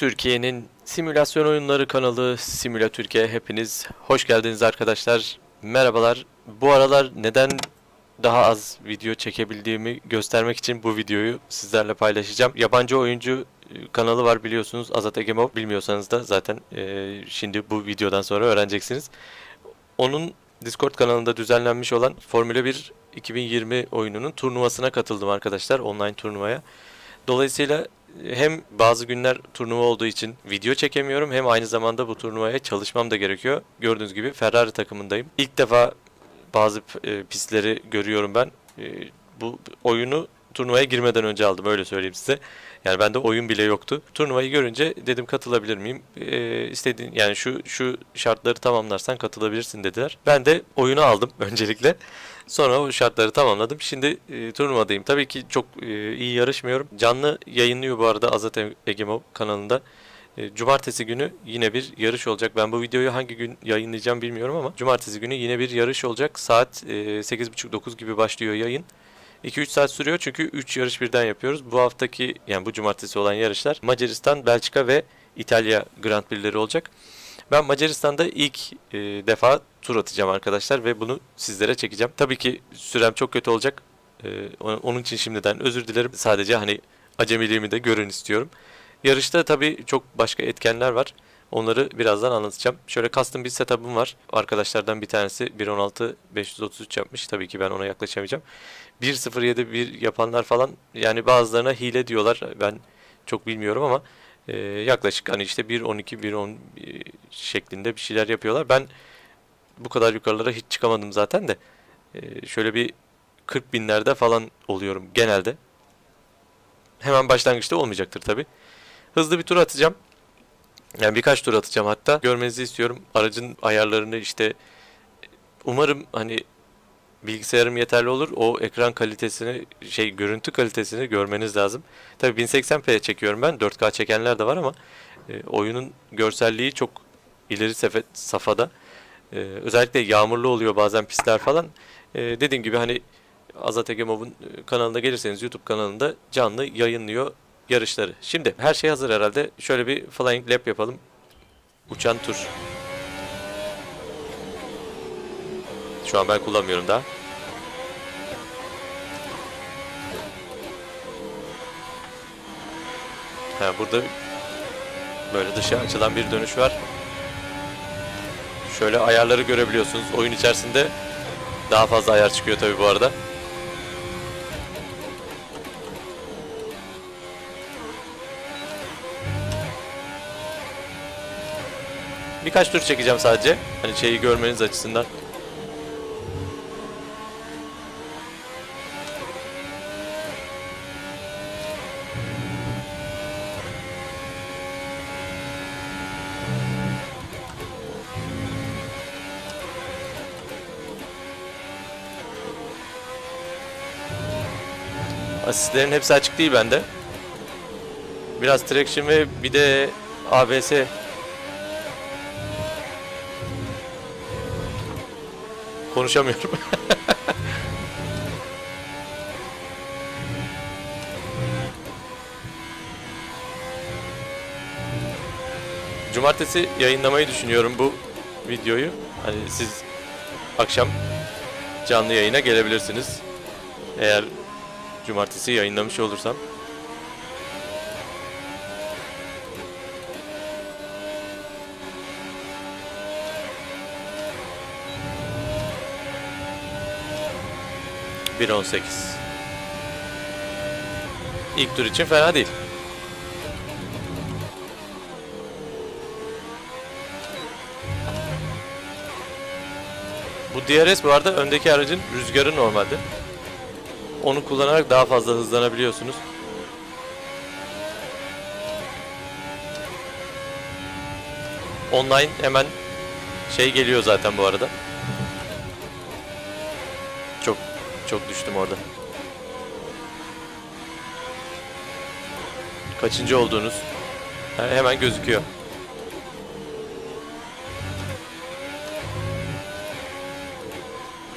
Türkiye'nin simülasyon oyunları kanalı Simula Türkiye hepiniz hoş geldiniz arkadaşlar. Merhabalar. Bu aralar neden daha az video çekebildiğimi göstermek için bu videoyu sizlerle paylaşacağım. Yabancı oyuncu e, kanalı var biliyorsunuz Azat Egemov. Bilmiyorsanız da zaten e, şimdi bu videodan sonra öğreneceksiniz. Onun Discord kanalında düzenlenmiş olan Formula 1 2020 oyununun turnuvasına katıldım arkadaşlar. Online turnuvaya. Dolayısıyla hem bazı günler turnuva olduğu için video çekemiyorum hem aynı zamanda bu turnuvaya çalışmam da gerekiyor. Gördüğünüz gibi Ferrari takımındayım. İlk defa bazı e, pistleri görüyorum ben. E, bu oyunu turnuvaya girmeden önce aldım öyle söyleyeyim size. Yani bende oyun bile yoktu. Turnuvayı görünce dedim katılabilir miyim? E, istediğin yani şu şu şartları tamamlarsan katılabilirsin dediler. Ben de oyunu aldım öncelikle. Sonra o şartları tamamladım. Şimdi e, turnuvadayım. Tabii ki çok e, iyi yarışmıyorum. Canlı yayınlıyor bu arada Azat E- Egemov kanalında. E, Cumartesi günü yine bir yarış olacak. Ben bu videoyu hangi gün yayınlayacağım bilmiyorum ama cumartesi günü yine bir yarış olacak. Saat e, 8.30-9 gibi başlıyor yayın. 2-3 saat sürüyor çünkü 3 yarış birden yapıyoruz. Bu haftaki yani bu cumartesi olan yarışlar Macaristan, Belçika ve İtalya Grand Prix'leri olacak. Ben Macaristan'da ilk e, defa tur atacağım arkadaşlar ve bunu sizlere çekeceğim. Tabii ki sürem çok kötü olacak. E, onun için şimdiden özür dilerim. Sadece hani acemiliğimi de görün istiyorum. Yarışta tabii çok başka etkenler var. Onları birazdan anlatacağım. Şöyle custom bir setup'ım var. Arkadaşlardan bir tanesi 1.16 533 yapmış. Tabii ki ben ona yaklaşamayacağım. 1.07 bir yapanlar falan yani bazılarına hile diyorlar. Ben çok bilmiyorum ama e, yaklaşık hani işte 1.12 1.10 e, şeklinde bir şeyler yapıyorlar. Ben bu kadar yukarılara hiç çıkamadım zaten de. E, şöyle bir 40 binlerde falan oluyorum genelde. Hemen başlangıçta olmayacaktır tabii. Hızlı bir tur atacağım. Yani birkaç tur atacağım hatta. Görmenizi istiyorum. Aracın ayarlarını işte umarım hani bilgisayarım yeterli olur. O ekran kalitesini, şey görüntü kalitesini görmeniz lazım. Tabii 1080p çekiyorum ben. 4K çekenler de var ama e, oyunun görselliği çok ileri sefe, safhada. E, özellikle yağmurlu oluyor bazen pistler falan. E, dediğim gibi hani Azat Egemov'un e, kanalına gelirseniz YouTube kanalında canlı yayınlıyor yarışları. Şimdi her şey hazır herhalde. Şöyle bir flying lap yapalım. Uçan tur. Şu an ben kullanmıyorum daha. Ha, burada böyle dışa açılan bir dönüş var. Şöyle ayarları görebiliyorsunuz. Oyun içerisinde daha fazla ayar çıkıyor tabi bu arada. Birkaç tur çekeceğim sadece. Hani şeyi görmeniz açısından. Asistlerin hepsi açık değil bende. Biraz traction ve bir de ABS Konuşamıyorum. Cumartesi yayınlamayı düşünüyorum bu videoyu. Hani siz akşam canlı yayına gelebilirsiniz. Eğer cumartesi yayınlamış olursam. Bir on sekiz. İlk tur için fena değil. Bu DRS bu arada öndeki aracın rüzgarı normalde. Onu kullanarak daha fazla hızlanabiliyorsunuz. Online hemen şey geliyor zaten bu arada. Çok düştüm orada. Kaçıncı olduğunuz he- hemen gözüküyor.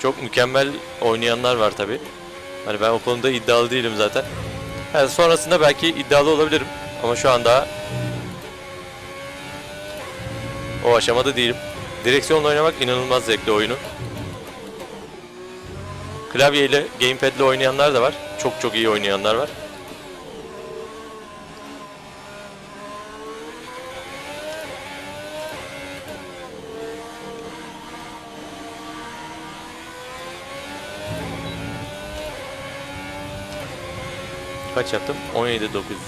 Çok mükemmel oynayanlar var tabi. Hani ben o konuda iddialı değilim zaten. Yani sonrasında belki iddialı olabilirim. Ama şu anda O aşamada değilim. Direksiyonla oynamak inanılmaz zevkli oyunu. Klavyeyle, gamepad'le oynayanlar da var. Çok çok iyi oynayanlar var. Kaç yaptım? 17 900.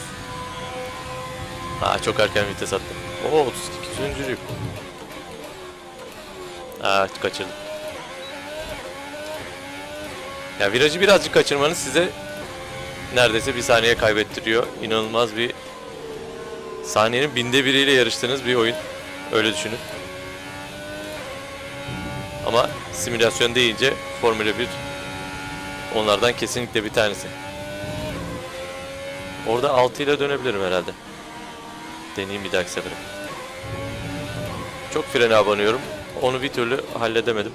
Aa çok erken vites attım. Oo 32 sürücülük. Aa kaçırdım. Ya virajı birazcık kaçırmanız size neredeyse bir saniye kaybettiriyor. İnanılmaz bir saniyenin binde biriyle yarıştığınız bir oyun. Öyle düşünün. Ama simülasyon deyince Formula 1 onlardan kesinlikle bir tanesi. Orada 6 ile dönebilirim herhalde. Deneyeyim bir dahaki sefere. Çok frene abanıyorum. Onu bir türlü halledemedim.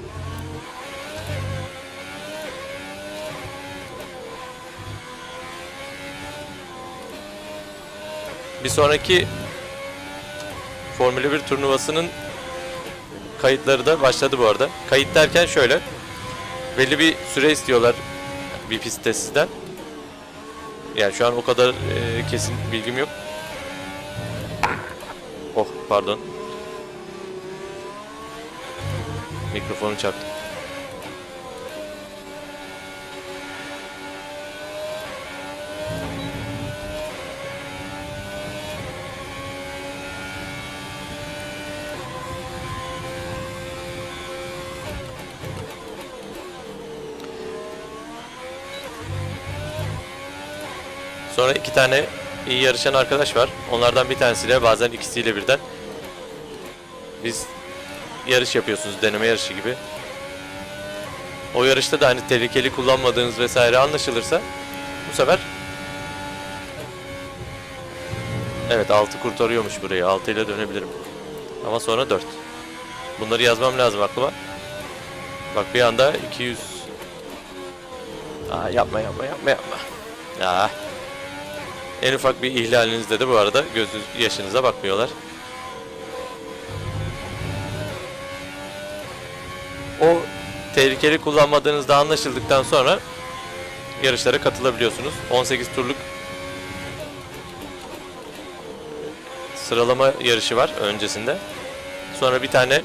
Bir sonraki Formula 1 turnuvasının kayıtları da başladı bu arada. Kayıt derken şöyle. Belli bir süre istiyorlar bir pistte sizden. Yani şu an o kadar e, kesin bilgim yok. Oh pardon. Mikrofonu çarptım. Sonra iki tane iyi yarışan arkadaş var. Onlardan bir tanesiyle bazen ikisiyle birden biz yarış yapıyorsunuz deneme yarışı gibi. O yarışta da hani tehlikeli kullanmadığınız vesaire anlaşılırsa bu sefer Evet 6 kurtarıyormuş burayı. 6 ile dönebilirim. Ama sonra 4. Bunları yazmam lazım aklıma. Bak bir anda 200 Aa, yapma yapma yapma yapma. Ya. En ufak bir ihlalinizde de bu arada göz yaşınıza bakmıyorlar. O tehlikeli kullanmadığınızda anlaşıldıktan sonra yarışlara katılabiliyorsunuz. 18 turluk sıralama yarışı var öncesinde. Sonra bir tane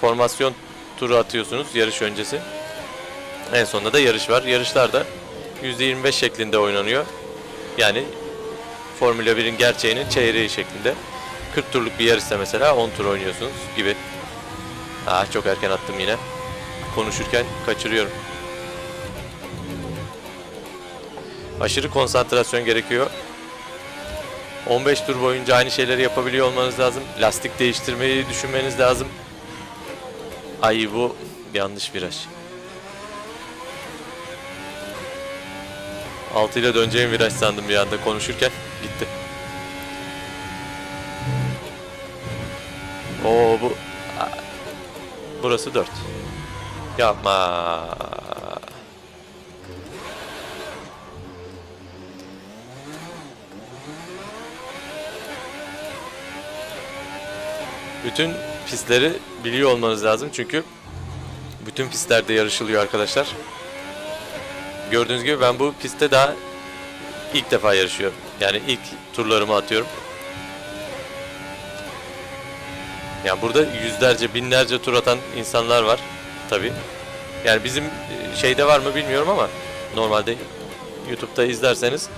formasyon turu atıyorsunuz yarış öncesi. En sonunda da yarış var. Yarışlar da %25 şeklinde oynanıyor. Yani Formula 1'in gerçeğinin çeyreği şeklinde. 40 turluk bir yarışta mesela 10 tur oynuyorsunuz gibi. Aa çok erken attım yine. Konuşurken kaçırıyorum. Aşırı konsantrasyon gerekiyor. 15 tur boyunca aynı şeyleri yapabiliyor olmanız lazım. Lastik değiştirmeyi düşünmeniz lazım. Ay bu yanlış viraj. 6 ile döneceğim viraj sandım bir anda konuşurken gitti. Oo bu burası 4. Yapma. Bütün pistleri biliyor olmanız lazım çünkü bütün pistlerde yarışılıyor arkadaşlar. Gördüğünüz gibi ben bu pistte daha ilk defa yarışıyorum. Yani ilk turlarımı atıyorum. Yani burada yüzlerce, binlerce tur atan insanlar var tabi. Yani bizim e, şeyde var mı bilmiyorum ama normalde YouTube'da izlerseniz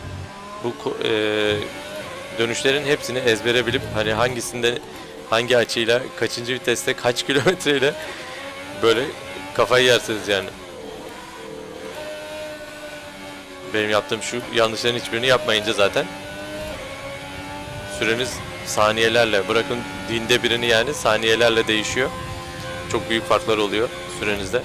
bu e, dönüşlerin hepsini ezbere bilip hani hangisinde hangi açıyla kaçıncı viteste kaç kilometreyle böyle kafayı yersiniz yani. Benim yaptığım şu yanlışların hiçbirini yapmayınca zaten süreniz saniyelerle bırakın dinde birini yani saniyelerle değişiyor. Çok büyük farklar oluyor sürenizde.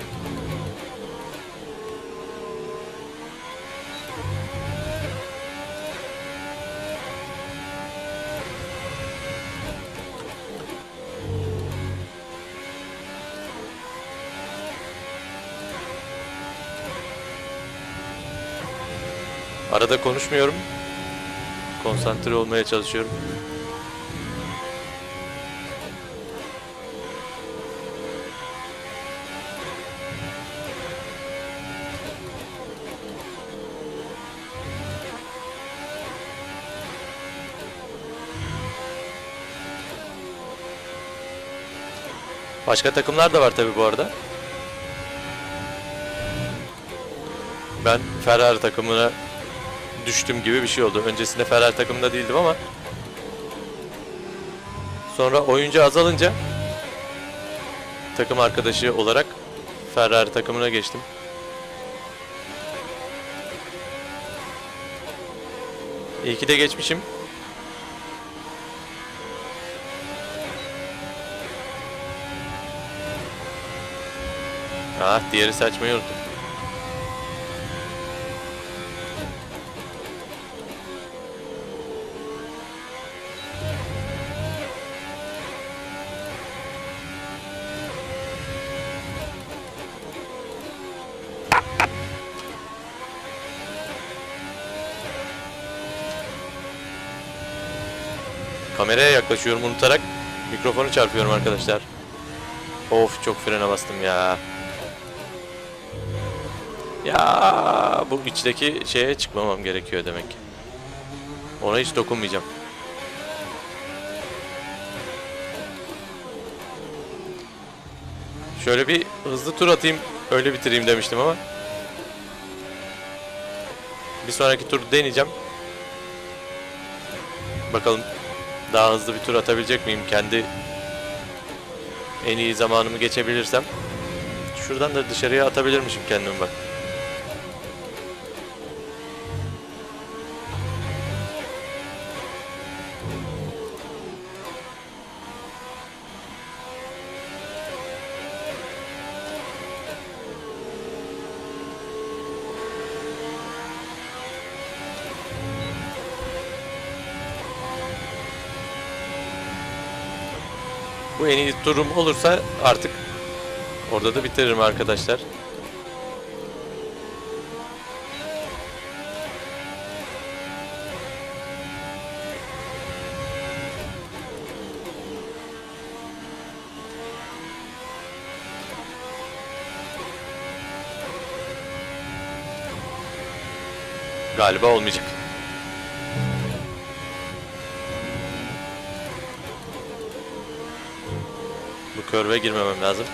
Arada konuşmuyorum. Konsantre olmaya çalışıyorum. Başka takımlar da var tabi bu arada. Ben Ferrari takımına düştüm gibi bir şey oldu. Öncesinde Ferrari takımında değildim ama sonra oyuncu azalınca takım arkadaşı olarak Ferrari takımına geçtim. İyi ki de geçmişim. Ah diğeri saçmayı unuttum. Kameraya yaklaşıyorum unutarak mikrofonu çarpıyorum arkadaşlar. Of çok frene bastım ya. Ya bu içteki şeye çıkmamam gerekiyor demek. Ona hiç dokunmayacağım. Şöyle bir hızlı tur atayım öyle bitireyim demiştim ama. Bir sonraki tur deneyeceğim. Bakalım daha hızlı bir tur atabilecek miyim kendi en iyi zamanımı geçebilirsem. Şuradan da dışarıya atabilirmişim kendimi bak. Bu en iyi turum olursa artık orada da bitiririm arkadaşlar. Galiba olmayacak. Körve girmemem lazım.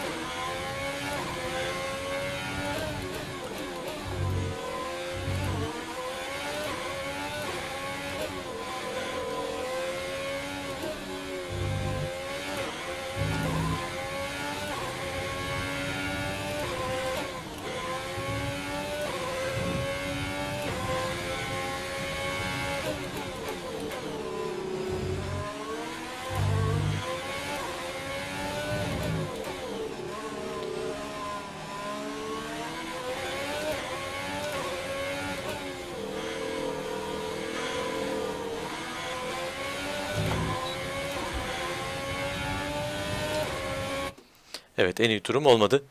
Evet en iyi turum olmadı.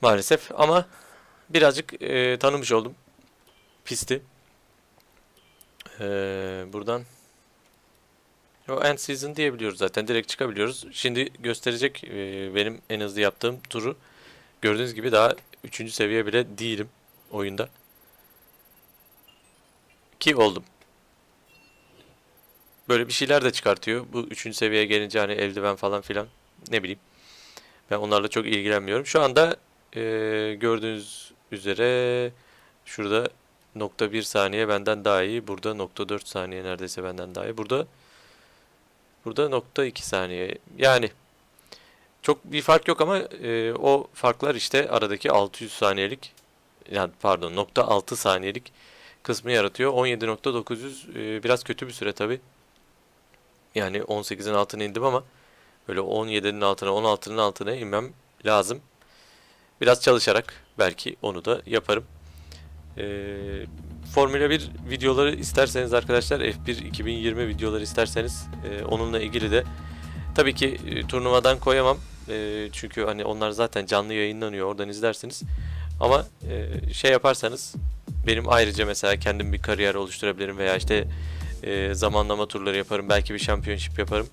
Maalesef ama birazcık e, tanımış oldum pisti. E, buradan o end season diyebiliyoruz zaten direkt çıkabiliyoruz. Şimdi gösterecek e, benim en hızlı yaptığım turu. Gördüğünüz gibi daha 3. seviye bile değilim oyunda. Ki oldum. Böyle bir şeyler de çıkartıyor. Bu 3. seviyeye gelince hani eldiven falan filan ne bileyim. Ben onlarla çok ilgilenmiyorum. Şu anda e, gördüğünüz üzere şurada nokta bir saniye benden daha iyi. Burada nokta 4 saniye neredeyse benden daha iyi. Burada burada nokta 2 saniye. Yani çok bir fark yok ama e, o farklar işte aradaki 600 saniyelik yani pardon nokta 6 saniyelik kısmı yaratıyor. 17.900 e, biraz kötü bir süre tabi. Yani 18'in altına indim ama Böyle 17'nin altına 16'nın altına inmem lazım. Biraz çalışarak belki onu da yaparım. Ee, Formula 1 videoları isterseniz arkadaşlar F1 2020 videoları isterseniz e, onunla ilgili de tabii ki e, turnuvadan koyamam. E, çünkü hani onlar zaten canlı yayınlanıyor oradan izlersiniz. Ama e, şey yaparsanız benim ayrıca mesela kendim bir kariyer oluşturabilirim veya işte e, zamanlama turları yaparım. Belki bir championship yaparım.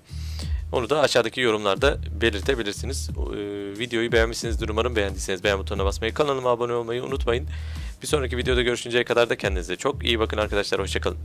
Onu da aşağıdaki yorumlarda belirtebilirsiniz. Ee, videoyu beğenmişsinizdir umarım. Beğendiyseniz beğen butonuna basmayı, kanalıma abone olmayı unutmayın. Bir sonraki videoda görüşünceye kadar da kendinize çok iyi bakın arkadaşlar. Hoşçakalın.